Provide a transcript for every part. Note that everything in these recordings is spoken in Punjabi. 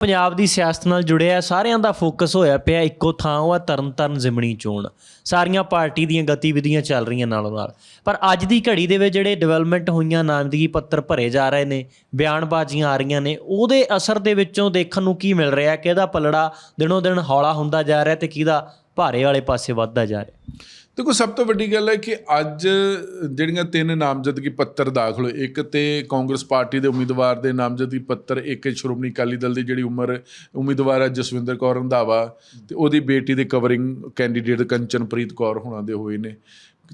ਪੰਜਾਬ ਦੀ ਸਿਆਸਤ ਨਾਲ ਜੁੜਿਆ, ਸਾਰਿਆਂ ਦਾ ਫੋਕਸ ਹੋਇਆ ਪਿਆ ਇੱਕੋ ਥਾਂ, ਉਹ ਹੈ ਤਰਨਤਾਰਨ ਜ਼ਿਮਣੀ ਚੋਣ। ਸਾਰੀਆਂ ਪਾਰਟੀ ਦੀਆਂ ਗਤੀਵਿਧੀਆਂ ਚੱਲ ਰਹੀਆਂ ਨਾਲੋਂ ਨਾਲ। ਪਰ ਅੱਜ ਦੀ ਘੜੀ ਦੇ ਵਿੱਚ ਜਿਹੜੇ ਡਿਵੈਲਪਮੈਂਟ ਹੋਈਆਂ, ਨਾਮਜ਼ਦਗੀ ਪੱਤਰ ਭਰੇ ਜਾ ਰਹੇ ਨੇ, ਬਿਆਨਬਾਜ਼ੀਆਂ ਆ ਰਹੀਆਂ ਨੇ, ਉਹਦੇ ਅਸਰ ਦੇ ਵਿੱਚੋਂ ਦੇਖਣ ਨੂੰ ਕੀ ਮਿਲ ਰਿਹਾ, ਕਿਹਦਾ ਪਲੜਾ ਦਿਨੋਂ ਦਿਨ ਹੌਲਾ ਹੁੰਦਾ ਜਾ ਰਿਹਾ ਤੇ ਕਿਹਦਾ ਭਾਰੇ ਵਾਲੇ ਪਾਸੇ ਵੱਧਦਾ ਜਾ ਰਿਹਾ? ਦੇਖੋ, ਸਭ ਤੋਂ ਵੱਡੀ ਗੱਲ ਹੈ ਕਿ ਅੱਜ ਜਿਹੜੀਆਂ ਤਿੰਨ ਨਾਮਜ਼ਦਗੀ ਪੱਤਰ ਦਾਖਲ ਹੋਏ, ਇੱਕ ਤੇ ਕਾਂਗਰਸ ਪਾਰਟੀ ਦੇ ਉਮੀਦਵਾਰ ਦੇ ਨਾਮਜ਼ਦਗੀ ਪੱਤਰ, ਇੱਕ ਸ਼੍ਰੋਮਣੀ ਅਕਾਲੀ ਦਲ ਦੀ ਜਿਹੜੀ ਉਮਰ, ਉਮੀਦਵਾਰ ਹੈ ਜਸਵਿੰਦਰ ਕੌਰ ਰੰਧਾਵਾ ਤੇ ਉਹਦੀ ਬੇਟੀ ਦੇ ਕਵਰਿੰਗ ਕੈਂਡੀਡੇਟ ਕੰਚਨਪ੍ਰੀਤ ਕੌਰ ਹੋਣਾ ਦੇ ਹੋਏ ਨੇ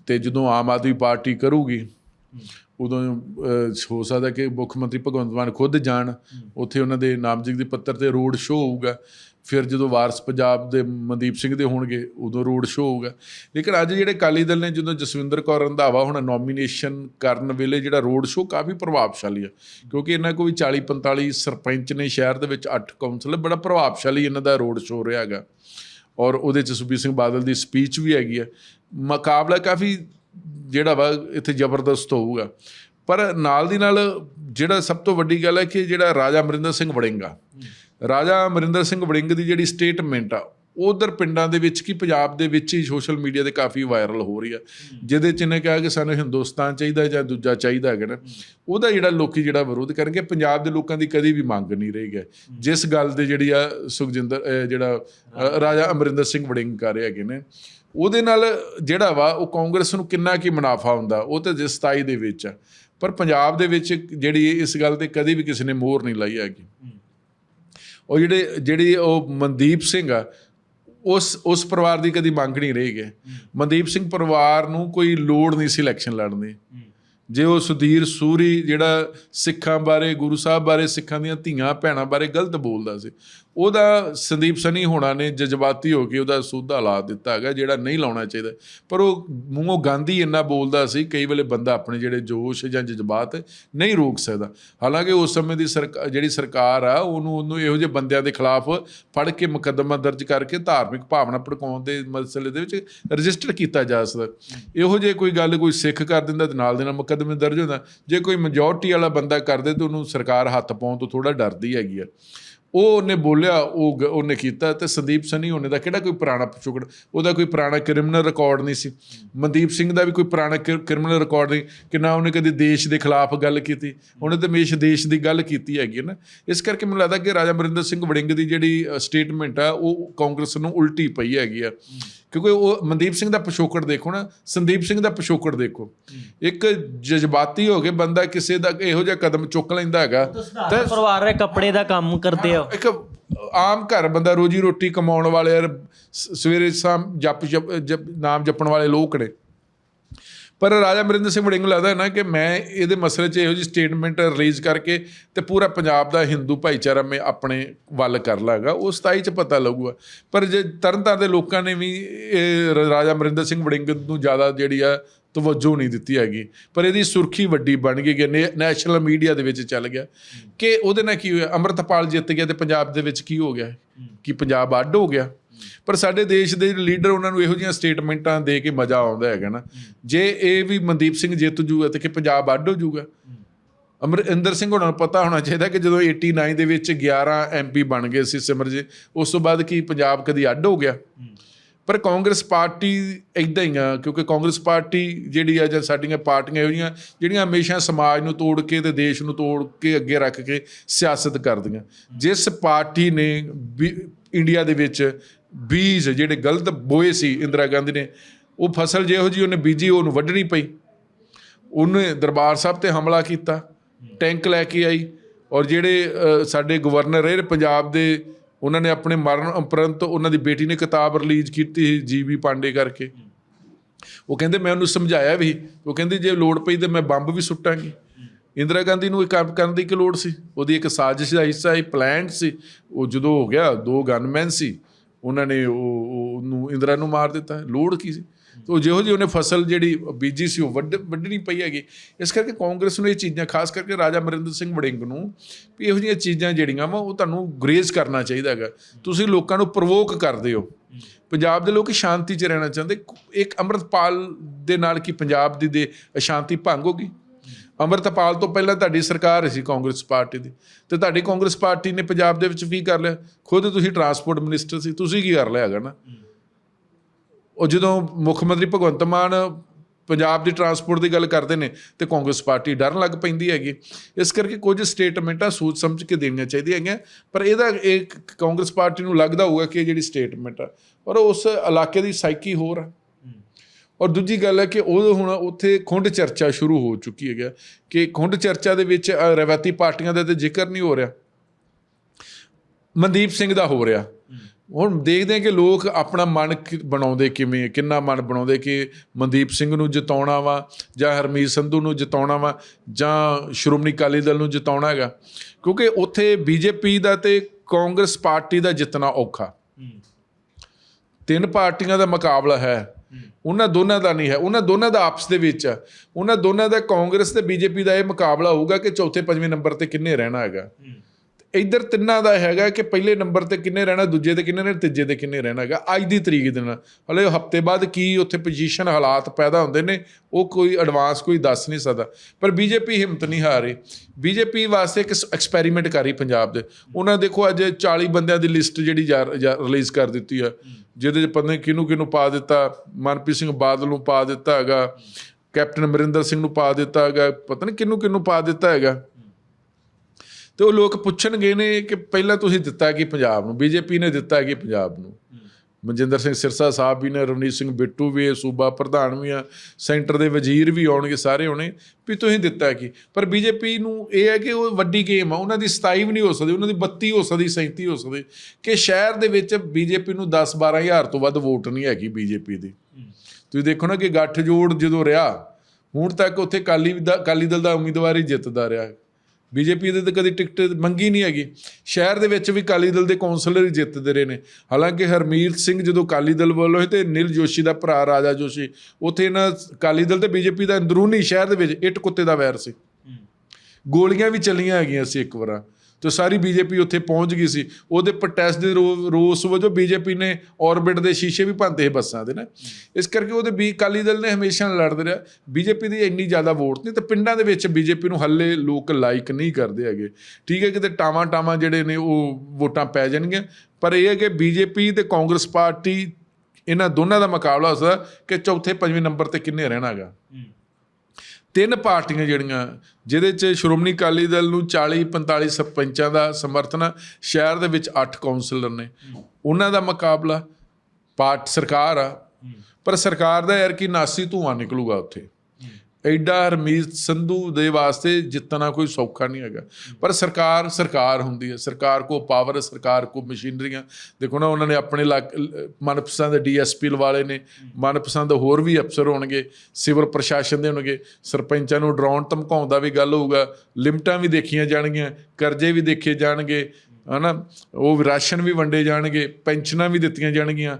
ਤੇ ਜਦੋਂ ਆਮ ਆਦਮੀ ਪਾਰਟੀ ਕਰੂਗੀ ਉਦੋਂ ਹੋ ਸਕਦਾ ਕਿ ਮੁੱਖ ਮੰਤਰੀ ਭਗਵੰਤ ਮਾਨ ਖੁਦ ਜਾਣ ਉੱਥੇ ਉਹਨਾਂ ਦੇ ਨਾਮਜ਼ਦਗੀ ਪੱਤਰ ਤੇ ਰੋਡ ਸ਼ੋਅ ਹੋਊਗਾ। ਫਿਰ ਜਦੋਂ ਵਾਰਸ ਪੰਜਾਬ ਦੇ ਮਨਦੀਪ ਸਿੰਘ ਦੇ ਹੋਣਗੇ ਉਦੋਂ ਰੋਡ ਸ਼ੋਅ ਹੋਊਗਾ। ਲੇਕਿਨ ਅੱਜ ਜਿਹੜੇ ਅਕਾਲੀ ਦਲ ਨੇ ਜਦੋਂ ਜਸਵਿੰਦਰ ਕੌਰ ਰੰਧਾਵਾ ਹੁਣ ਨੋਮੀਨੇਸ਼ਨ ਕਰਨ ਵੇਲੇ ਜਿਹੜਾ ਰੋਡ ਸ਼ੋਅ ਕਾਫੀ ਪ੍ਰਭਾਵਸ਼ਾਲੀ ਹੈ ਕਿਉਂਕਿ ਇਹਨਾਂ ਕੋਈ 40 45 ਸਰਪੰਚ ਨੇ ਸ਼ਹਿਰ ਦੇ ਵਿੱਚ 8 ਕੌਂਸਲਰ ਬੜਾ ਪ੍ਰਭਾਵਸ਼ਾਲੀ ਇਹਨਾਂ ਦਾ ਰੋਡ ਸ਼ੋਅ ਰਿਹਾ ਹੈਗਾ। ਔਰ ਉਹਦੇ ਚ ਸੁਖਬੀਰ ਸਿੰਘ ਬਾਦਲ ਦੀ ਸਪੀਚ ਵੀ ਹੈਗੀ ਹੈ ਮੁਕਾਬਲਾ ਕਾਫੀ ਜਿਹੜਾ ਵਾ ਇੱਥੇ ਜ਼ਬਰਦਸਤ ਹੋਊਗਾ। ਪਰ ਨਾਲ ਦੀ ਨਾਲ ਜਿਹੜਾ ਸਭ ਤੋਂ ਵੱਡੀ ਗੱਲ ਹੈ ਕਿ ਜਿਹੜਾ ਰਾਜਾ ਅਮਰਿੰਦਰ ਸਿੰਘ ਵੜਿੰਗਾ ਰਾਜਾ ਅਮਰਿੰਦਰ ਸਿੰਘ ਵੜਿੰਗ ਦੀ ਜਿਹੜੀ ਸਟੇਟਮੈਂਟ ਆ, ਉਧਰ ਪਿੰਡਾਂ ਦੇ ਵਿੱਚ ਕੀ ਪੰਜਾਬ ਦੇ ਵਿੱਚ ਹੀ ਸੋਸ਼ਲ ਮੀਡੀਆ ਤੇ ਕਾਫੀ ਵਾਇਰਲ ਹੋ ਰਹੀ ਆ। ਜਿਹਦੇ ਚ ਇਹਨੇ ਕਿਹਾ ਕਿ ਸਾਨੂੰ ਹਿੰਦੁਸਤਾਨ ਚਾਹੀਦਾ ਜਾਂ ਦੂਜਾ ਚਾਹੀਦਾ ਹੈਗਾ ਨਾ, ਉਹਦਾ ਜਿਹੜਾ ਲੋਕੀ ਜਿਹੜਾ ਵਿਰੋਧ ਕਰਨਗੇ, ਪੰਜਾਬ ਦੇ ਲੋਕਾਂ ਦੀ ਕਦੀ ਵੀ ਮੰਗ ਨਹੀਂ ਰਹੀ ਹੈ ਜਿਸ ਗੱਲ ਦੇ ਜਿਹੜੀ ਆ ਸੁਖਜਿੰਦਰ ਜਿਹੜਾ ਰਾਜਾ ਅਮਰਿੰਦਰ ਸਿੰਘ ਵੜਿੰਗ ਕਰ ਰਹੇ ਹੈਗੇ ਨੇ ਉਹਦੇ ਨਾਲ ਜਿਹੜਾ ਵਾ, ਉਹ ਕਾਂਗਰਸ ਨੂੰ ਕਿੰਨਾ ਕੀ ਮੁਨਾਫਾ ਹੁੰਦਾ, ਉਹ ਤੇ ਜਿਸ 27 ਦੇ ਵਿੱਚ ਆ। ਪਰ ਪੰਜਾਬ ਦੇ ਵਿੱਚ ਜਿਹੜੀ ਇਸ ਗੱਲ ਤੇ ਕਦੇ ਵੀ ਕਿਸੇ ਨੇ ਮੋਹਰ ਨਹੀਂ ਲਾਈ ਹੈਗੀ। ਉਹ ਜਿਹੜੇ, ਜਿਹੜੀ ਉਹ ਮਨਦੀਪ ਸਿੰਘ ਆ, ਉਸ ਉਸ ਪਰਿਵਾਰ ਦੀ ਕਦੀ ਮੰਗ ਨਹੀਂ ਰਹੀ ਗਏ ਮਨਦੀਪ ਸਿੰਘ ਪਰਿਵਾਰ ਨੂੰ ਕੋਈ ਲੋੜ ਨਹੀਂ ਸੀ ਇਲੈਕਸ਼ਨ ਲੜਨ ਦੀ। ਜੇ ਉਹ ਸੁਧੀਰ ਸੂਰੀ ਜਿਹੜਾ ਸਿੱਖਾਂ ਬਾਰੇ, ਗੁਰੂ ਸਾਹਿਬ ਬਾਰੇ, ਸਿੱਖਾਂ ਦੀਆਂ ਧੀਆਂ, ਭੈਣਾਂ ਬਾਰੇ ਗਲਤ ਬੋਲਦਾ ਸੀ ਉਹਦਾ ਸੰਦੀਪ ਸਨੀ ਹੋਣਾ ਨੇ ਜਜ਼ਬਾਤੀ ਹੋ ਕੇ ਉਹਦਾ ਸੋਧਾ ਲਾ ਦਿੱਤਾ ਹੈਗਾ, ਜਿਹੜਾ ਨਹੀਂ ਲਾਉਣਾ ਚਾਹੀਦਾ। ਪਰ ਉਹ ਮੂੰਹੋਂ ਗਾਂਧੀ ਇੰਨਾ ਬੋਲਦਾ ਸੀ, ਕਈ ਵੇਲੇ ਬੰਦਾ ਆਪਣੇ ਜਿਹੜੇ ਜੋਸ਼ ਜਾਂ ਜਜ਼ਬਾਤ ਨਹੀਂ ਰੋਕ ਸਕਦਾ। ਹਾਲਾਂਕਿ ਉਸ ਸਮੇਂ ਦੀ ਸਰਕਾਰ ਜਿਹੜੀ ਸਰਕਾਰ ਆ, ਉਹਨੂੰ ਉਹਨੂੰ ਇਹੋ ਜਿਹੇ ਬੰਦਿਆਂ ਦੇ ਖਿਲਾਫ ਫੜ ਕੇ ਮੁਕੱਦਮਾ ਦਰਜ ਕਰਕੇ ਧਾਰਮਿਕ ਭਾਵਨਾ ਭੜਕਾਉਣ ਦੇ ਮਸਲੇ ਦੇ ਵਿੱਚ ਰਜਿਸਟਰ ਕੀਤਾ ਜਾ ਸਕਦਾ। ਇਹੋ ਜੇ ਕੋਈ ਗੱਲ ਕੋਈ ਸਿੱਖ ਕਰ ਦਿੰਦਾ ਤੇ ਨਾਲ ਦੇ ਨਾਲ ਮੁਕੱਦਮੇ ਦਰਜ ਹੁੰਦਾ। ਜੇ ਕੋਈ ਮੈਜੋਰਟੀ ਵਾਲਾ ਬੰਦਾ ਕਰਦੇ ਤੇ ਉਹਨੂੰ ਸਰਕਾਰ ਹੱਥ ਪਾਉਣ ਤੋਂ ਥੋੜਾ ਡਰਦੀ ਹੈਗੀ ਆ। ਉਹ ਉਹਨੇ ਬੋਲਿਆ, ਉਹ ਗ- ਉਹਨੇ ਕੀਤਾ ਤੇ ਸੰਦੀਪ ਸਨੀ ਉਹਨੇ ਦਾ ਕਿਹੜਾ ਕੋਈ ਪੁਰਾਣਾ ਪਿਛੋਕੜ? ਉਹਦਾ ਕੋਈ ਪੁਰਾਣਾ ਕ੍ਰਿਮੀਨਲ ਰਿਕਾਰਡ ਨਹੀਂ ਸੀ। ਮਨਦੀਪ ਸਿੰਘ ਦਾ ਵੀ ਕੋਈ ਪੁਰਾਣਾ ਕ੍ਰਿਮੀਨਲ ਰਿਕਾਰਡ ਨਹੀਂ। ਕਿ ਨਾ ਉਹਨੇ ਕਦੇ ਦੇਸ਼ ਦੇ ਖਿਲਾਫ ਗੱਲ ਕੀਤੀ। ਉਹਨੇ ਤਾਂ ਮੇਸ਼ ਦੇਸ਼ ਦੀ ਗੱਲ ਕੀਤੀ ਹੈਗੀ ਹੈ ਨਾ। ਇਸ ਕਰਕੇ ਮੈਨੂੰ ਲੱਗਦਾ ਕਿ ਰਾਜਾ ਅਮਰਿੰਦਰ ਸਿੰਘ ਵੜਿੰਗ ਦੀ ਜਿਹੜੀ ਸਟੇਟਮੈਂਟ ਆ, ਉਹ ਕਾਂਗਰਸ ਨੂੰ ਉਲਟੀ ਪਈ ਹੈਗੀ ਆ। ਕਿਉਂਕਿ ਉਹ ਮਨਦੀਪ ਸਿੰਘ ਦਾ ਪਿਛੋਕੜ ਦੇਖੋ ਨਾ ਸੰਦੀਪ ਸਿੰਘ ਦਾ ਪਿਛੋਕੜ ਦੇਖੋ। ਇੱਕ ਜਜ਼ਬਾਤੀ ਹੋ ਕੇ ਬੰਦਾ ਕਿਸੇ ਦਾ ਇਹੋ ਜਿਹਾ ਕਦਮ ਚੁੱਕ ਲੈਂਦਾ ਹੈਗਾ ਤੇ ਪਰਿਵਾਰ ਦੇ ਕੱਪੜੇ ਦਾ ਕੰਮ ਕਰਦੇ ਆ। ਇੱਕ ਆਮ ਘਰ ਬੰਦਾ ਰੋਜੀ ਰੋਟੀ ਕਮਾਉਣ ਵਾਲੇ ਸਵੇਰੇ ਸ਼ਾਮ ਜਪ- ਨਾਮ ਜਪਣ ਵਾਲੇ ਲੋਕ ਨੇ। ਪਰ ਰਾਜਾ ਅਮਰਿੰਦਰ ਸਿੰਘ ਵੜਿੰਗ ਲੱਗਦਾ ਹੈ ਨਾ ਕਿ ਮੈਂ ਇਹਦੇ ਮਸਲੇ 'ਚ ਇਹੋ ਜਿਹੀ ਸਟੇਟਮੈਂਟ ਰਿਲੀਜ਼ ਕਰਕੇ ਤੇ ਪੂਰਾ ਪੰਜਾਬ ਦਾ ਹਿੰਦੂ ਭਾਈਚਾਰਾ ਮੈਂ ਆਪਣੇ ਵੱਲ ਕਰ ਲਾਂਗਾ ਉਹ 27 'ਚ ਪਤਾ ਲੱਗੂਗਾ। ਪਰ ਜੇ ਤਰਨਤਾਰਨ ਦੇ ਲੋਕਾਂ ਨੇ ਵੀ ਇਹ ਰਾਜਾ ਅਮਰਿੰਦਰ ਸਿੰਘ ਵੜਿੰਗ ਨੂੰ ਜ਼ਿਆਦਾ ਜਿਹੜੀ ਆ ਤਵੱਜੋ ਨਹੀਂ ਦਿੱਤੀ ਹੈਗੀ ਪਰ ਇਹਦੀ ਸੁਰਖੀ ਵੱਡੀ ਬਣ ਗਈ ਕਿ ਨੈਸ਼ਨਲ ਮੀਡੀਆ ਦੇ ਵਿੱਚ ਚੱਲ ਗਿਆ। ਕਿ ਉਹਦੇ ਨਾਲ ਕੀ ਹੋਇਆ? ਅੰਮ੍ਰਿਤਪਾਲ ਜਿੱਤ ਗਿਆ ਤੇ ਪੰਜਾਬ ਦੇ ਵਿੱਚ ਕੀ ਹੋ ਗਿਆ? ਕਿ ਪੰਜਾਬ ਅੱਡ ਹੋ ਗਿਆ? ਪਰ ਸਾਡੇ ਦੇਸ਼ ਦੇ ਲੀਡਰ ਉਹਨਾਂ ਨੂੰ ਇਹੋ ਜਿਹੀਆਂ ਸਟੇਟਮੈਂਟਾਂ ਦੇ ਕੇ ਮਜ਼ਾ ਆਉਂਦਾ ਹੈਗਾ ਨਾ। ਜੇ ਇਹ ਵੀ ਮਨਦੀਪ ਸਿੰਘ ਜਿੱਤ ਜੂਗਾ ਤੇ ਕਿ ਪੰਜਾਬ ਅੱਡ ਹੋ ਜੂਗਾ। ਅਮਰਿੰਦਰ ਸਿੰਘ ਹੋਣਾ ਨੂੰ ਪਤਾ ਹੋਣਾ ਚਾਹੀਦਾ ਕਿ ਜਦੋਂ 89 ਦੇ ਵਿੱਚ 11 ਐਮਪੀ ਬਣ ਗਏ ਸੀ ਸਿਮਰ ਸਿਮਰਜੀਤ ਉਸ ਤੋਂ ਬਾਅਦ ਕੀ ਪੰਜਾਬ ਕਦੀ ਅੱਡ ਹੋ ਗਿਆ। ਪਰ ਕਾਂਗਰਸ ਪਾਰਟੀ ਇਦਾਂ ਹੀ ਆ, ਕਿਉਂਕਿ ਕਾਂਗਰਸ ਪਾਰਟੀ ਜਿਹੜੀ ਆ ਜਾਂ ਸਾਡੀਆਂ ਪਾਰਟੀਆਂ ਇਹੋ ਜਿਹੀਆਂ, ਜਿਹੜੀਆਂ ਹਮੇਸ਼ਾ ਸਮਾਜ ਨੂੰ ਤੋੜ ਕੇ ਤੇ ਦੇਸ਼ ਨੂੰ ਤੋੜ ਕੇ ਅੱਗੇ ਰੱਖ ਕੇ ਸਿਆਸਤ ਕਰਦੀਆਂ। ਜਿਸ ਪਾਰਟੀ ਨੇ ਵੀ ਇੰਡੀਆ ਦੇ ਵਿੱਚ ਬੀਜ ਜਿਹੜੇ ਗਲਤ ਬੋਏ ਸੀ ਇੰਦਰਾ ਗਾਂਧੀ ਨੇ, ਉਹ ਫਸਲ ਜਿਹੋ ਜੀ ਉਹਨੇ ਬੀਜੀ, ਉਹਨੂੰ ਵੱਢਣੀ ਪਈ। ਉਹਨੇ ਦਰਬਾਰ ਸਾਹਿਬ ਤੇ ਹਮਲਾ ਕੀਤਾ, ਟੈਂਕ ਲੈ ਕੇ ਆਈ ਔਰ ਜਿਹੜੇ ਸਾਡੇ ਗਵਰਨਰ ਰਹੇ ਪੰਜਾਬ ਦੇ, ਉਹਨਾਂ ਨੇ ਆਪਣੇ ਮਰਨ ਉਪਰੰਤ ਉਹਨਾਂ ਦੀ ਬੇਟੀ ਨੇ ਕਿਤਾਬ ਰਿਲੀਜ਼ ਕੀਤੀ ਜੀਬੀ ਪਾਂਡੇ ਕਰਕੇ। ਉਹ ਕਹਿੰਦੇ, ਮੈਂ ਉਹਨੂੰ ਸਮਝਾਇਆ ਵੀ, ਉਹ ਕਹਿੰਦੀ, ਜੇ ਲੋੜ ਪਈ ਤੇ ਮੈਂ ਬੰਬ ਵੀ ਸੁੱਟਾਂਗੀ। ਇੰਦਰਾ ਗਾਂਧੀ ਨੂੰ ਇਹ ਕੰਮ ਕਰਨ ਦੀ ਕੀ ਲੋੜ ਸੀ। ਉਹਦੀ ਇੱਕ ਸਾਜ਼ਿਸ਼ ਦਾ ਹਿੱਸਾ ਹੀ ਪਲਾਨ ਸੀ। ਉਹ ਜਦੋਂ ਹੋ ਗਿਆ, ਦੋ ਗਨਮੈਨ ਸੀ। ਉਹਨਾਂ ਨੇ ਉਹ, ਉਹ- ਉਹਨੂੰ ਇੰਦਰਾ ਨੂੰ ਮਾਰ ਦਿੱਤਾ, ਲੋੜ ਕੀ ਸੀ? ਤੇ ਉਹ ਜਿਹੋ ਜਿਹੀ ਉਹਨੇ ਫਸਲ ਜਿਹੜੀ ਬੀਜੀ ਸੀ, ਉਹ ਵੱਢ, ਵੱਢਣੀ ਪਈ ਹੈਗੀ। ਇਸ ਕਰਕੇ ਕਾਂਗਰਸ ਨੂੰ ਇਹ ਚੀਜ਼ਾਂ, ਖਾਸ ਕਰਕੇ ਰਾਜਾ ਅਮਰਿੰਦਰ ਸਿੰਘ ਵੜਿੰਗ ਨੂੰ, ਵੀ ਇਹੋ ਜਿਹੀਆਂ ਚੀਜ਼ਾਂ ਜਿਹੜੀਆਂ ਵਾ, ਉਹ ਤੁਹਾਨੂੰ ਗਰੇਜ਼ ਕਰਨਾ ਚਾਹੀਦਾ ਹੈਗਾ। ਤੁਸੀਂ ਲੋਕਾਂ ਨੂੰ ਪ੍ਰਵੋਕ ਕਰਦੇ ਹੋ। ਪੰਜਾਬ ਦੇ ਲੋਕ ਸ਼ਾਂਤੀ 'ਚ ਰਹਿਣਾ ਚਾਹੁੰਦੇ। ਇੱਕ ਅੰਮ੍ਰਿਤਪਾਲ ਦੇ ਨਾਲ ਕੀ ਪੰਜਾਬ ਦੀ ਦੇ ਅਸ਼ਾਂਤੀ ਭੰਗ ਹੋ ਗਈ? ਅੰਮ੍ਰਿਤਪਾਲ ਤੋਂ ਪਹਿਲਾਂ ਤੁਹਾਡੀ ਸਰਕਾਰ ਸੀ ਕਾਂਗਰਸ ਪਾਰਟੀ ਦੀ। ਤੇ ਤੁਹਾਡੀ ਕਾਂਗਰਸ ਪਾਰਟੀ ਨੇ ਪੰਜਾਬ ਦੇ ਵਿੱਚ ਕੀ ਕਰ ਲਿਆ? ਖੁਦ ਤੁਸੀਂ ਟਰਾਂਸਪੋਰਟ ਮਿਨਿਸਟਰ ਸੀ, ਤੁਸੀਂ ਕੀ ਕਰ ਲਿਆ ਹੈਗਾ ਨਾ? ਉਹ ਜਦੋਂ ਮੁੱਖ ਮੰਤਰੀ ਭਗਵੰਤ ਮਾਨ ਪੰਜਾਬ ਦੀ ਟਰਾਂਸਪੋਰਟ ਦੀ ਗੱਲ ਕਰਦੇ ਨੇ, ਤੇ ਕਾਂਗਰਸ ਪਾਰਟੀ ਡਰਨ ਲੱਗ ਪੈਂਦੀ ਹੈਗੀ। ਇਸ ਕਰਕੇ ਕੁਝ ਸਟੇਟਮੈਂਟਾਂ ਸੋਚ ਸਮਝ ਕੇ ਦੇਣੀਆਂ ਚਾਹੀਦੀਆਂ ਹੈਗੀਆਂ, ਪਰ ਇਹਦਾ ਇਹ ਕਾਂਗਰਸ ਪਾਰਟੀ ਨੂੰ ਲੱਗਦਾ ਹੋਊਗਾ ਕਿ ਇਹ ਜਿਹੜੀ ਸਟੇਟਮੈਂਟ ਆ ਔਰ ਉਸ ਇਲਾਕੇ ਦੀ ਸਾਈਕੀ ਹੋਰ ਆ। ਔਰ ਦੂਜੀ ਗੱਲ ਹੈ ਕਿ ਉਹ ਹੁਣ ਉੱਥੇ ਖੁੰਡ ਚਰਚਾ ਸ਼ੁਰੂ ਹੋ ਚੁੱਕੀ ਹੈਗਾ ਕਿ ਖੁੰਡ ਚਰਚਾ ਦੇ ਵਿੱਚ ਰਵਾਇਤੀ ਪਾਰਟੀਆਂ ਦਾ ਤੇ ਜ਼ਿਕਰ ਨਹੀਂ ਹੋ ਰਿਹਾ। ਮਨਦੀਪ ਸਿੰਘ ਦਾ ਹੋ ਰਿਹਾ। ਹੁਣ ਦੇਖਦੇ ਹਾਂ ਕਿ ਲੋਕ ਆਪਣਾ ਮਨ ਬਣਾਉਂਦੇ ਕਿਵੇਂ ਕਿੰਨਾ ਮਨ ਬਣਾਉਂਦੇ ਕਿ ਮਨਦੀਪ ਸਿੰਘ ਨੂੰ ਜਿਤਾਉਣਾ ਵਾ ਜਾਂ ਹਰਮੀਤ ਸੰਧੂ ਨੂੰ ਜਿਤਾਉਣਾ ਵਾ ਜਾਂ ਸ਼੍ਰੋਮਣੀ ਅਕਾਲੀ ਦਲ ਨੂੰ ਜਿਤਾਉਣਾ ਹੈਗਾ। ਕਿਉਂਕਿ ਉੱਥੇ ਬੀਜੇਪੀ ਦਾ ਤੇ ਕਾਂਗਰਸ ਪਾਰਟੀ ਦਾ ਜਿੱਤਣਾ ਔਖਾ। ਤਿੰਨ ਪਾਰਟੀਆਂ ਦਾ ਮੁਕਾਬਲਾ ਹੈ। ਉਹਨਾਂ ਦੋਨਾਂ ਦਾ ਨਹੀਂ ਹੈ। ਉਹਨਾਂ ਦੋਨਾਂ ਦਾ ਆਪਸ ਦੇ ਵਿੱਚ ਹੈ। ਉਹਨਾਂ ਦੋਨਾਂ ਦਾ ਕਾਂਗਰਸ ਤੇ ਬੀਜੇਪੀ ਦਾ ਇਹ ਮੁਕਾਬਲਾ ਹੋਊਗਾ ਕਿ ਚੌਥੇ, ਪੰਜਵੇਂ ਨੰਬਰ ਤੇ ਕਿੰਨੇ ਰਹਿਣਾ ਹੈਗਾ। ਇੱਧਰ ਤਿੰਨਾਂ ਦਾ ਹੈਗਾ ਕਿ ਪਹਿਲੇ ਨੰਬਰ ਤੇ ਕਿੰਨੇ ਰਹਿਣਾ, ਦੂਜੇ ਤੇ ਕਿੰਨੇ ਰਹਿਣਾ, ਤੀਜੇ ਤੇ ਕਿੰਨੇ ਰਹਿਣਾ ਹੈਗਾ। ਅੱਜ ਦੀ ਤਰੀਕ ਦੇ ਨਾਲ। ਹਲੇ ਹਫ਼ਤੇ ਬਾਅਦ ਕੀ ਉੱਥੇ ਪੋਜੀਸ਼ਨ ਹਾਲਾਤ ਪੈਦਾ ਹੁੰਦੇ ਨੇ, ਉਹ ਕੋਈ ਐਡਵਾਂਸ ਕੋਈ ਦੱਸ ਨਹੀਂ ਸਕਦਾ। ਪਰ ਬੀਜੇਪੀ ਹਿੰਮਤ ਨਹੀਂ ਹਾਰ। ਰਹੀ ਬੀਜੇਪੀ ਵਾਸਤੇ ਇੱਕ ਐਕਸਪੈਰੀਮੈਂਟ ਕਰ ਰਹੀ ਪੰਜਾਬ ਦੇ। ਉਹਨਾਂ ਦੇਖੋ ਅੱਜ 40 ਬੰਦਿਆਂ ਦੀ ਲਿਸਟ ਜਿਹੜੀ ਰਿਲੀਜ਼ ਕਰ ਦਿੱਤੀ ਆ। ਜਿਹਦੇ ਚ ਪਤਾ ਨਹੀਂ ਕਿਹਨੂੰ ਕਿਹਨੂੰ ਪਾ ਦਿੱਤਾ। ਮਨਪ੍ਰੀਤ ਸਿੰਘ ਬਾਦਲ ਨੂੰ ਪਾ ਦਿੱਤਾ ਹੈਗਾ। ਕੈਪਟਨ ਅਮਰਿੰਦਰ ਸਿੰਘ ਨੂੰ ਪਾ ਦਿੱਤਾ ਹੈਗਾ। ਪਤਾ ਨਹੀਂ ਕਿਹਨੂੰ ਕਿਹਨੂੰ ਪਾ ਦਿੱਤਾ ਹੈਗਾ। ਤੇ ਉਹ ਲੋਕ ਪੁੱਛਣਗੇ ਨੇ ਕਿ ਪਹਿਲਾਂ ਤੁਸੀਂ ਦਿੱਤਾ ਕਿ ਪੰਜਾਬ ਨੂੰ? ਬੀਜੇਪੀ ਨੇ ਦਿੱਤਾ ਕਿ ਪੰਜਾਬ ਨੂੰ? ਮਨਜਿੰਦਰ ਸਿੰਘ ਸਿਰਸਾ ਸਾਹਿਬ ਵੀ ਨੇ, ਰਵਨੀਤ ਸਿੰਘ ਬਿੱਟੂ ਵੀ ਸੂਬਾ ਪ੍ਰਧਾਨ ਵੀ ਆ, ਸੈਂਟਰ ਦੇ ਵਜ਼ੀਰ ਵੀ ਆਉਣਗੇ ਸਾਰੇ ਹੋਣੇ, ਵੀ ਤੁਸੀਂ ਦਿੱਤਾ ਕੀ? ਪਰ ਬੀਜੇਪੀ ਨੂੰ ਇਹ ਹੈ ਕਿ ਉਹ ਵੱਡੀ ਗੇਮ ਆ, ਉਹਨਾਂ ਦੀ 27 ਵੀ ਨਹੀਂ ਹੋ ਸਕਦੀ, ਉਹਨਾਂ ਦੀ 32 ਹੋ ਸਕਦੀ 37 ਹੋ ਸਕਦੀ, ਕਿ ਸ਼ਹਿਰ ਦੇ ਵਿੱਚ ਬੀਜੇਪੀ ਨੂੰ 10 12 ਹਜ਼ਾਰ ਤੋਂ ਵੱਧ ਵੋਟ ਨਹੀਂ ਹੈਗੀ ਬੀਜੇਪੀ ਦੀ। ਤੁਸੀਂ ਦੇਖੋ ਨਾ ਕਿ ਗੱਠਜੋੜ ਜਦੋਂ ਰਿਹਾ, ਹੁਣ ਤੱਕ ਉੱਥੇ ਕਾਲੀ ਦਾ ਕਾਲੀ ਦਲ ਦਾ ਉਮੀਦਵਾਰ ਹੀ ਜਿੱਤਦਾ ਰਿਹਾ। ਬੀਜੇਪੀ ਦੇ ਤਾਂ ਕਦੀ ਟਿਕਟ ਮੰਗੀ ਨਹੀਂ ਹੈਗੀ। ਸ਼ਹਿਰ ਦੇ ਵਿੱਚ ਵੀ ਕਾਲੀ ਦਲ ਦੇ ਕੌਂਸਲਰ ਹੀ ਜਿੱਤਦੇ ਰਹੇ ਨੇ। ਹਾਲਾਂਕਿ ਹਰਮੀਤ ਸਿੰਘ ਜਦੋਂ ਕਾਲੀ ਦਲ ਵੱਲੋਂ ਸੀ ਤੇ ਨਿਲ ਜੋਸ਼ੀ ਦਾ ਭਰਾ ਰਾਜਾ ਜੋਸ਼ੀ ਉੱਥੇ ਇਹਨਾਂ ਕਾਲੀ ਦਲ ਤੇ ਬੀਜੇਪੀ ਦਾ ਅੰਦਰੂਨੀ ਸ਼ਹਿਰ ਦੇ ਵਿੱਚ ਇੱਟ ਕੁੱਤੇ ਦਾ ਵੈਰ ਸੀ। ਗੋਲੀਆਂ ਵੀ ਚੱਲੀਆਂ ਹੈਗੀਆਂ ਸੀ ਇੱਕ ਵਾਰ। ਤੇ ਸਾਰੀ ਬੀਜੇਪੀ ਉੱਥੇ ਪਹੁੰਚ ਗਈ ਸੀ। ਉਹਦੇ ਪ੍ਰੋਟੈਸਟ ਦੇ ਰੋ- ਰੋਸ ਵਜੋਂ ਬੀਜੇਪੀ ਨੇ ਔਰਬਿਟ ਦੇ ਸ਼ੀਸ਼ੇ ਵੀ ਭੰਤੇ ਸੀ ਬੱਸਾਂ ਦੇ ਨਾ। ਇਸ ਕਰਕੇ ਉਹਦੇ ਵੀ ਅਕਾਲੀ ਦਲ ਨੇ ਹਮੇਸ਼ਾ ਲੜਦੇ ਰਿਹਾ। ਬੀਜੇਪੀ ਦੀ ਇੰਨੀ ਜ਼ਿਆਦਾ ਵੋਟ ਨਹੀਂ ਤੇ ਪਿੰਡਾਂ ਦੇ ਵਿੱਚ ਬੀਜੇਪੀ ਨੂੰ ਹੱਲੇ ਲੋਕ ਲਾਈਕ ਨਹੀਂ ਕਰਦੇ ਹੈਗੇ। ਠੀਕ ਹੈ, ਕਿਤੇ ਟਾਵਾਂ ਟਾਵਾਂ ਜਿਹੜੇ ਨੇ ਉਹ ਵੋਟਾਂ ਪੈ ਜਾਣਗੀਆਂ। ਪਰ ਇਹ ਹੈ ਕਿ ਬੀਜੇਪੀ ਤੇ ਕਾਂਗਰਸ ਪਾਰਟੀ, ਇਹਨਾਂ ਦੋਨਾਂ ਦਾ ਮੁਕਾਬਲਾ ਹੋ ਕਿ ਚੌਥੇ, ਪੰਜਵੇਂ ਨੰਬਰ ਤੇ ਕਿੰਨੇ ਰਹਿਣਾ ਹੈਗਾ। ਤਿੰਨ ਪਾਰਟੀਆਂ ਜਿਹੜੀਆਂ ਜਿਹਦੇ 'ਚ ਸ਼੍ਰੋਮਣੀ ਅਕਾਲੀ ਦਲ ਨੂੰ 40 45 ਸਰਪੰਚਾਂ ਦਾ ਸਮਰਥਨ ਸ਼ਹਿਰ ਦੇ ਵਿੱਚ 8 ਕਾਉਂਸਲਰ ਨੇ। ਉਹਨਾਂ ਦਾ ਮੁਕਾਬਲਾ ਪਾਰਟ ਸਰਕਾਰ ਆ। ਪਰ ਸਰਕਾਰ ਦਾ ਯਾਰ ਕੀ ਨਾਸੀ ਧੂਆਂ ਨਿਕਲੂਗਾ ਉੱਥੇ। ਐਡਾ ਹਰਮੀਤ ਸੰਧੂ ਦੇ ਵਾਸਤੇ ਜਿੱਤਣਾ ਕੋਈ ਸੌਖਾ ਨਹੀਂ ਹੈਗਾ। ਪਰ ਸਰਕਾਰ ਸਰਕਾਰ ਹੁੰਦੀ ਹੈ। ਸਰਕਾਰ ਕੋ ਪਾਵਰ ਸਰਕਾਰ ਕੋ ਮਸ਼ੀਨਰੀਆਂ ਦੇਖੋ ਨਾ, ਉਹਨਾਂ ਨੇ ਆਪਣੇ ਇਲਾਕ- ਲ- ਮਨਪਸੰਦ ਡੀਐਸਪੀ ਲਵਾਲੇ ਨੇ। ਮਨਪਸੰਦ ਹੋਰ ਵੀ ਅਫਸਰ ਹੋਣਗੇ, ਸਿਵਲ ਪ੍ਰਸ਼ਾਸਨ ਦੇ ਹੋਣਗੇ। ਸਰਪੰਚਾਂ ਨੂੰ ਡਰਾਉਣ, ਧਮਕਾਉਣ ਦਾ ਵੀ ਗੱਲ ਹੋਊਗਾ। ਲਿਮਟਾਂ ਵੀ ਦੇਖੀਆਂ ਜਾਣਗੀਆਂ, ਕਰਜ਼ੇ ਵੀ ਦੇਖੇ ਜਾਣਗੇ, ਹਨਾ? ਉਹ ਰਾਸ਼ਨ ਵੀ ਵੰਡੇ ਜਾਣਗੇ, ਪੈਨਸ਼ਨਾਂ ਵੀ ਦਿੱਤੀਆਂ ਜਾਣਗੀਆਂ।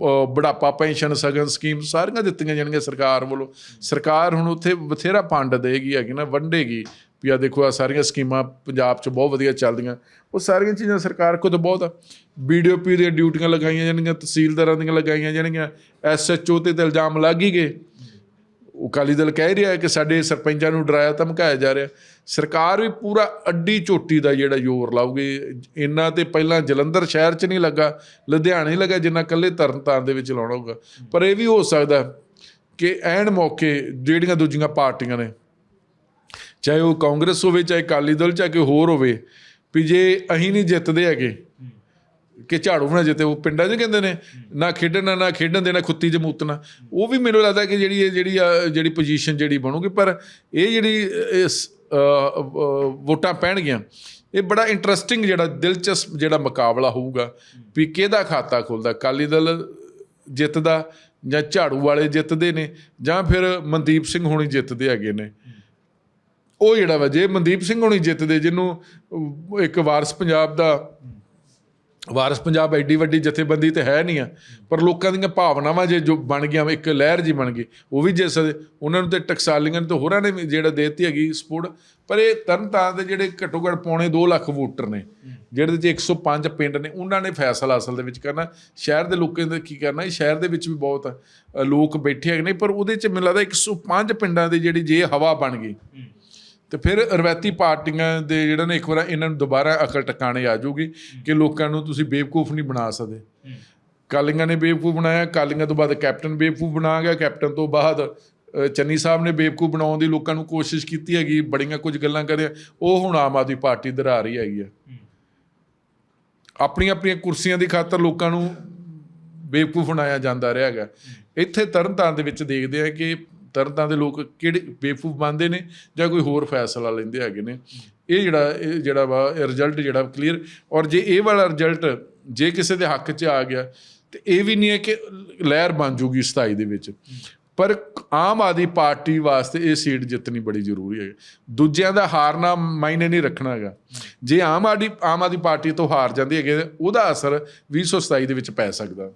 ਬੁਢਾਪਾ ਪੈਨਸ਼ਨ ਸਗਨ ਸਕੀਮ ਸਾਰੀਆਂ ਦਿੱਤੀਆਂ ਜਾਣਗੀਆਂ ਸਰਕਾਰ ਵੱਲੋਂ। ਸਰਕਾਰ ਹੁਣ ਉੱਥੇ ਬਥੇਰਾ ਫੰਡ ਦੇਗੀ, ਹੈਗੀ ਨਾ, ਵੰਡੇਗੀ ਵੀ ਆ ਦੇਖੋ ਆ ਸਾਰੀਆਂ ਸਕੀਮਾਂ ਪੰਜਾਬ 'ਚ ਬਹੁਤ ਵਧੀਆ ਚੱਲਦੀਆਂ। ਉਹ ਸਾਰੀਆਂ ਚੀਜ਼ਾਂ ਸਰਕਾਰ ਕੋਲ ਤਾਂ ਬਹੁਤ ਆ। ਬੀਡੀਓਪੀ ਦੀਆਂ ਡਿਊਟੀਆਂ ਲਗਾਈਆਂ ਜਾਣਗੀਆਂ, ਤਹਿਸੀਲਦਾਰਾਂ ਦੀਆਂ ਲਗਾਈਆਂ ਜਾਣਗੀਆਂ ਐਸਐਚਓ ਤੇ ਤਾਂ ਇਲਜ਼ਾਮ ਲੱਗ ਹੀ ਗਏ। ਅਕਾਲੀ ਦਲ ਕਹਿ ਰਿਹਾ ਹੈ ਕਿ ਸਾਡੇ ਸਰਪੰਚਾਂ ਨੂੰ ਡਰਾਇਆ ਧਮਕਾਇਆ ਜਾ ਰਿਹਾ। ਸਰਕਾਰ ਵੀ ਪੂਰਾ ਅੱਡੀ ਚੋਟੀ ਦਾ ਜਿਹੜਾ ਜ਼ੋਰ ਲਾਊਗੀ। ਇੰਨਾ ਤੇ ਪਹਿਲਾਂ ਜਲੰਧਰ ਸ਼ਹਿਰ 'ਚ ਨਹੀਂ ਲੱਗਾ, ਲੁਧਿਆਣੇ ਲੱਗਾ, ਜਿੰਨਾ ਕੱਲੇ ਤਰਨਤਾਰਨ ਦੇ ਵਿੱਚ ਲਾਉਣਾ ਹੋਊਗਾ। ਪਰ ਇਹ ਵੀ ਹੋ ਸਕਦਾ ਕਿ ਐਨ ਮੌਕੇ ਜਿਹੜੀਆਂ ਦੂਜੀਆਂ ਪਾਰਟੀਆਂ ਨੇ, ਚਾਹੇ ਉਹ ਕਾਂਗਰਸ ਹੋਵੇ, ਚਾਹੇ ਅਕਾਲੀ ਦਲ, ਚਾਹੇ ਕੋਈ ਹੋਰ ਹੋਵੇ, ਵੀ ਜੇ ਅਸੀਂ ਨਹੀਂ ਜਿੱਤਦੇ ਹੈਗੇ ਕਿ ਝਾੜੂ ਨਾ ਜਿੱਤੇ ਉਹ ਪਿੰਡਾਂ 'ਚ ਕਹਿੰਦੇ ਨੇ ਨਾ ਖੇਡਣਾ ਨਾ ਖੇਡਣ ਦੇਣਾ ਖੁੱਤੀ 'ਚ ਮੂਤਣਾ। ਉਹ ਵੀ ਮੈਨੂੰ ਲੱਗਦਾ ਕਿ ਜਿਹੜੀ ਇਹ ਜਿਹੜੀ ਆ, ਜਿਹੜੀ ਪੋਜੀਸ਼ਨ ਜਿਹੜੀ ਬਣੂਗੀ ਪਰ ਇਹ ਜਿਹੜੀ ਇਸ ਵੋਟਾਂ ਪੈਣਗੀਆਂ ਇਹ ਬੜਾ ਇੰਟਰਸਟਿੰਗ ਜਿਹੜਾ ਦਿਲਚਸਪ ਜਿਹੜਾ ਮੁਕਾਬਲਾ ਹੋਊਗਾ ਵੀ ਕਿਹਦਾ ਖਾਤਾ ਖੁੱਲਦਾ ਅਕਾਲੀ ਦਲ ਜਿੱਤਦਾ ਜਾਂ ਝਾੜੂ ਵਾਲੇ ਜਿੱਤਦੇ ਨੇ ਜਾਂ ਫਿਰ ਮਨਦੀਪ ਸਿੰਘ ਹੋਣੀ ਜਿੱਤਦੇ ਹੈਗੇ ਨੇ। ਉਹ ਜਿਹੜਾ ਵਾ ਜੇ ਮਨਦੀਪ ਸਿੰਘ ਹੋਣੀ ਜਿੱਤਦੇ ਜਿਹਨੂੰ ਇੱਕ ਵਾਰਸ ਪੰਜਾਬ ਦਾ ਵਾਰਸ ਪੰਜਾਬ ਐਡੀ ਵੱਡੀ ਜਥੇਬੰਦੀ ਤੇ ਹੈ ਨਹੀਂ ਆ, ਪਰ ਲੋਕਾਂ ਦੀਆਂ ਭਾਵਨਾਵਾਂ ਜੇ ਜੋ ਬਣ ਗਈਆਂ, ਇੱਕ ਲਹਿਰ ਜੀ ਬਣ ਗਈ, ਉਹ ਵੀ ਜਿਸ ਉਹਨਾਂ ਨੂੰ ਤੇ ਟਕਸਾਲੀਆਂ ਨੇ ਤੇ ਹੋਰਾਂ ਨੇ ਵੀ ਜਿਹੜਾ ਦੇਤੀ ਹੈਗੀ ਸਪੋਰਟ ਪਰ ਇਹ ਤਰਨਤਾਰਨ ਦੇ ਜਿਹੜੇ ਘੱਟੋ ਘੱਟ ਪੌਣੇ 2 ਲੱਖ ਵੋਟਰ ਨੇ, ਜਿਹੜੇ ਚ 105 ਪਿੰਡ ਨੇ, ਉਹਨਾਂ ਨੇ ਫੈਸਲਾ ਅਸਲ ਦੇ ਵਿੱਚ ਕਰਨਾ, ਸ਼ਹਿਰ ਦੇ ਲੋਕਾਂ ਦਾ ਕੀ ਕਰਨਾ, ਇਹ ਸ਼ਹਿਰ ਦੇ ਵਿੱਚ ਵੀ ਬਹੁਤ ਲੋਕ ਬੈਠੇ ਹੈਗੇ ਨੇ, ਪਰ ਉਹਦੇ ਚ ਮੈਨੂੰ ਲੱਗਦਾ 105 ਪਿੰਡਾਂ ਦੀ ਜਿਹੜੀ ਜੇ ਹਵਾ ਬਣ ਗਈ ਤੇ ਫਿਰ ਰਵਾਇਤੀ ਪਾਰਟੀਆਂ ਦੇ ਜਿਹੜਾ ਨੇ ਇੱਕ ਵਾਰ ਇਹਨਾਂ ਨੂੰ ਦੁਬਾਰਾ ਅਕਲ ਟਿਕਾਣੇ ਆ ਜਾਊਗੀ ਕਿ ਲੋਕਾਂ ਨੂੰ ਤੁਸੀਂ ਬੇਵਕੂਫ ਨਹੀਂ ਬਣਾ ਸਕਦੇ। ਕਾਲੀਆਂ ਨੇ ਬੇਵਕੂਫ ਬਣਾਇਆ ਕਾਲੀਆਂ ਤੋਂ ਬਾਅਦ ਕੈਪਟਨ ਬੇਵਕੂਫ ਬਣਾ ਗਿਆ ਕੈਪਟਨ ਤੋਂ ਬਾਅਦ ਚੰਨੀ ਸਾਹਿਬ ਨੇ ਬੇਵਕੂਫ ਬਣਾਉਣ ਦੀ ਲੋਕਾਂ ਨੂੰ ਕੋਸ਼ਿਸ਼ ਕੀਤੀ ਹੈਗੀ ਬੜੀਆਂ ਕੁਝ ਗੱਲਾਂ ਕਰਿਆ। ਉਹ ਹੁਣ ਆਮ ਆਦਮੀ ਪਾਰਟੀ ਦਰਾ ਰਹੀ ਹੈਗੀ ਆ। ਆਪਣੀਆਂ ਆਪਣੀਆਂ ਕੁਰਸੀਆਂ ਦੀ ਖਾਤਰ ਲੋਕਾਂ ਨੂੰ ਬੇਵਕੂਫ ਬਣਾਇਆ ਜਾਂਦਾ ਰਿਹਾ ਹੈਗਾ। ਇੱਥੇ ਤਰਨਤਾਰਨ ਦੇ ਵਿੱਚ ਦੇਖਦੇ ਆ ਕਿ ਤਰਨਤਾਰਨ ਦੇ ਲੋਕ ਕਿਹੜੇ ਬੇਵਕੂਫ ਬਣਦੇ ਨੇ ਜਾਂ ਕੋਈ ਹੋਰ ਫੈਸਲਾ ਲੈਂਦੇ ਹੈਗੇ ਨੇ। ਇਹ ਜਿਹੜਾ ਇਹ ਜਿਹੜਾ ਵਾ ਰਿਜ਼ਲਟ ਜਿਹੜਾ ਕਲੀਅਰ ਔਰ ਜੇ ਇਹ ਵਾਲਾ ਰਿਜ਼ਲਟ ਜੇ ਕਿਸੇ ਦੇ ਹੱਕ 'ਚ ਆ ਗਿਆ, ਤੇ ਇਹ ਵੀ ਨਹੀਂ ਹੈ ਕਿ ਲਹਿਰ ਬਣ ਜੂਗੀ 27 ਦੇ ਵਿੱਚ। ਪਰ ਆਮ ਆਦਮੀ ਪਾਰਟੀ ਵਾਸਤੇ ਇਹ ਸੀਟ ਜਿੱਤਣੀ ਬੜੀ ਜ਼ਰੂਰੀ ਹੈ। ਦੂਜਿਆਂ ਦਾ ਹਾਰਨਾ ਮਾਇਨੇ ਨਹੀਂ ਰੱਖਣਾ ਹੈਗਾ। ਜੇ ਆਮ ਆਦਮੀ ਆਮ ਆਦਮੀ ਪਾਰਟੀ ਤੋਂ ਹਾਰ ਜਾਂਦੀ ਹੈਗੇ, ਉਹਦਾ ਅਸਰ 2027 ਦੇ ਵਿੱਚ ਪੈ ਸਕਦਾ।